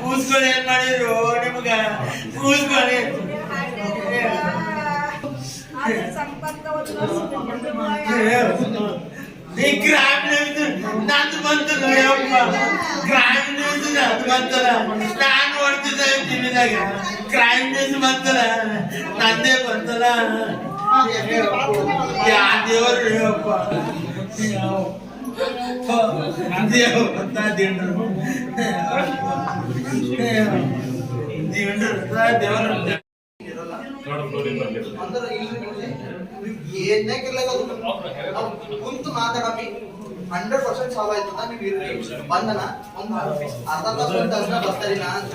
ಕೂಸ್ಕೊಂಡು ಏನ್ ಮಾಡಿದ್ರು ನಿಮ್ಗ. ಈ ಗ್ರಾಮೀಣ ಇದು ನಂದು ಬಂತು ಯಪ್ಪ. ಗ್ರಾಮೀಣ ಇದು ನಂದು ಬಂತಲ್ಲ. ನಾನು ಹೊಡ್ತಿದ್ದ ಟಿವಿದಾಗ ಗ್ರಾಮೀಣ ಇದು ಬಂತಲ್ಲ. ನಂದೇ ಬಂತಲ್ಲ. ಯಾ ದೇವರು ಯಪ್ಪ. ಏನೇ ನಾವು ಕುಂತು ಮಾತಾಡಮಿ ಹಂಡ್ರೆಡ್ ಪರ್ಸೆಂಟ್ ಸಾಲ್ವ್ ಆಯ್ತದ ನೀವು ಇರ್ರಿ ಬಂದನ ಒಂದು ಅರ್ಧ ತಾಸು ಬರ್ತಾರಿ ನಾ ಅಂತ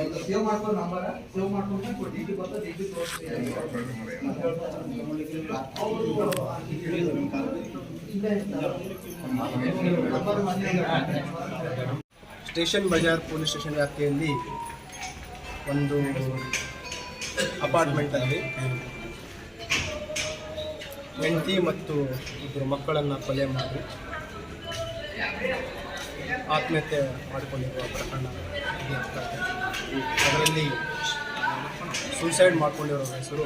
ಹಚ್ಚಿದೆ ಮಾಡ್ಕೊಂಡು ನಂಬರ, ಸೇವ್ ಕೊಡಿ ಡಿ ಟಿ ಡಿ ಟಿ ತೋರಿಸ್ತೀವಿ ಸ್ಟೇಷನ್ ಬಜಾರ್ ಪೊಲೀಸ್ ಸ್ಟೇಷನ್ ವ್ಯಾಪ್ತಿಯಲ್ಲಿ ಒಂದು ಅಪಾರ್ಟ್ಮೆಂಟಲ್ಲಿ ಹೆಂಡತಿ ಮತ್ತು ಇಬ್ಬರು ಮಕ್ಕಳನ್ನು ಕೊಲೆ ಮಾಡಿ ಆತ್ಮಹತ್ಯೆ ಮಾಡಿಕೊಂಡಿರುವ ಪ್ರಕರಣ. ಅದರಲ್ಲಿ ಸೂಸೈಡ್ ಮಾಡ್ಕೊಂಡಿರೋ ಹೆಸರು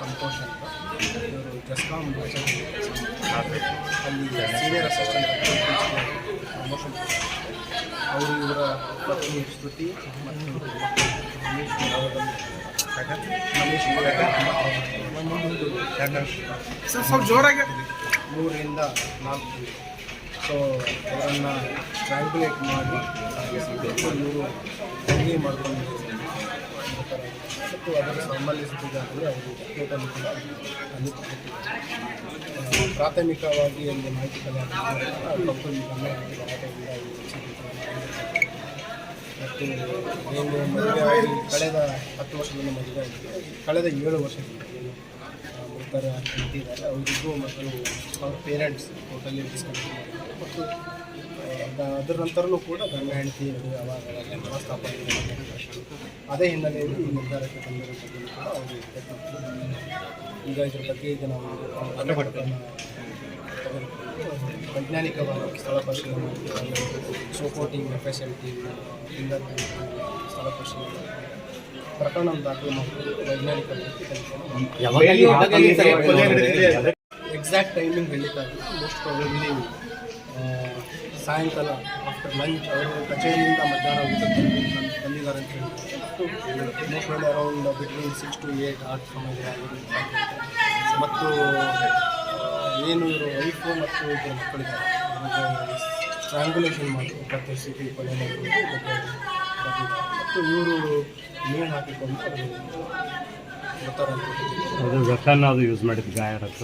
ಸಂತೋಷ್ ಅಂತ. ಇವರು ಜಸ್ಕಾಮ್ ಅಲ್ಲಿ ಸೀನಿಯರ್ ಅಸಿಸ್ಟೆಂಟ್ ಪ್ರಮೋಷನ್ ಅವರು ಇವರ ಪತ್ನಿ ಸ್ತುತಿ ಮತ್ತು ರಮೇಶ್ ರಮೇಶ್ ಸ್ವಲ್ಪ ಜೋರಾಗಿ ಮೂರರಿಂದ ನಾಲ್ಕು. ಸೊ ಅವರನ್ನು ಸ್ಟ್ರ್ಯಾಂಗುಲೇಟ್ ಮಾಡಿ ಇವರು ಅಡುಗೆ ಮಾಡ್ಕೊಂಡು. ಮತ್ತು ಅದರ ಸಂಬಂಧಿಸಿದಾಗಲೇ ಅವರು ಟೋಟಲ್ ಪ್ರಾಥಮಿಕವಾಗಿ ಒಂದು ಮಾಹಿತಿ ಮತ್ತು ಏನು ಮದುವೆ ಆಗಿ ಕಳೆದ ಹತ್ತು ವರ್ಷದಿಂದ ಮದುವೆ ಆಗಿದೆ ಕಳೆದ ಏಳು ವರ್ಷದಿಂದ ಏನು ಇದ್ದಾರೆ ಅವರಿಗೂ ಮತ್ತು ಅವ್ರ ಪೇರೆಂಟ್ಸ್ ಟೋಟಲಿ ಡಿಸ್ಕಸ್ ಮಾಡಿದ್ದಾರೆ ಮತ್ತು ಅದರ ನಂತರನೂ ಕೂಡ ಗಂಡ ಹೆಂಡತಿ ಅವಾಗ ಮನಸ್ತಾಪನೆ ಅದೇ ಹಿನ್ನೆಲೆಯಲ್ಲಿ ಈ ನಿರ್ಧಾರಕ್ಕೆ ಬಂದಿರುವಂಥದ್ದು ಕೂಡ ಅವರು. ಈಗ ಇದ್ರ ಬಗ್ಗೆ ಈಗ ನಾವು ವೈಜ್ಞಾನಿಕವಾದ ವೈಜ್ಞಾನಿಕವಾಗಿ ಸ್ಥಳ ಪರಿಶೀಲನೆ ಸೋಪೋಟಿಂಗ್ ಫೆಸಿಲಿಟಿ ಸ್ಥಳ ಪರಿಶೀಲನೆ ಪ್ರಕರಣ ದಾಖಲು ಎಕ್ಸಾಕ್ಟ್ ಟೈಮಿಂಗ್ ಹೇಳಿದ್ದಾರೆ ಮೋಸ್ಟ್ ಪ್ರಾಬಬ್ಲಿ ಸಾಯಂಕಾಲ ಆಫ್ಟರ್ ಲಂಚ್ ಅವರು ಕಚೇರಿಯಿಂದ ಮಧ್ಯಾಹ್ನ ಊಟಕ್ಕೆ ಬಂದು- ಬಂದಿದ್ದಾರೆ ಅಂತ ಹೇಳಿ most around between six to eight ಆ ಸಮಯದಲ್ಲಿ ಆಗಿರೋದು ಸಾಧ್ಯತೆ. ಮತ್ತು ಏನು ಇವರು ವೈಫು ಮತ್ತು ಇಬ್ಬರು ಮಕ್ಕಳಿದ್ದಾರೆ. ಅವರಿಗೆ ಸ್ಟ್ರಾಂಗುಲೇಷನ್ ಮಾಡಿ ಕತ್ತರಿಸಿ ಕೊಲೆ ಮಾಡಿರುವುದು ಗೊತ್ತಾಗಿದೆ. ಮತ್ತು ಇವರು ನೇಣು ಹಾಕಿಕೊಂಡು ಅದು ವೆಪನ್ ಅದು ಯೂಸ್ ಮಾಡಿದ್ದು ಗಾಯ ರಕ್ತ.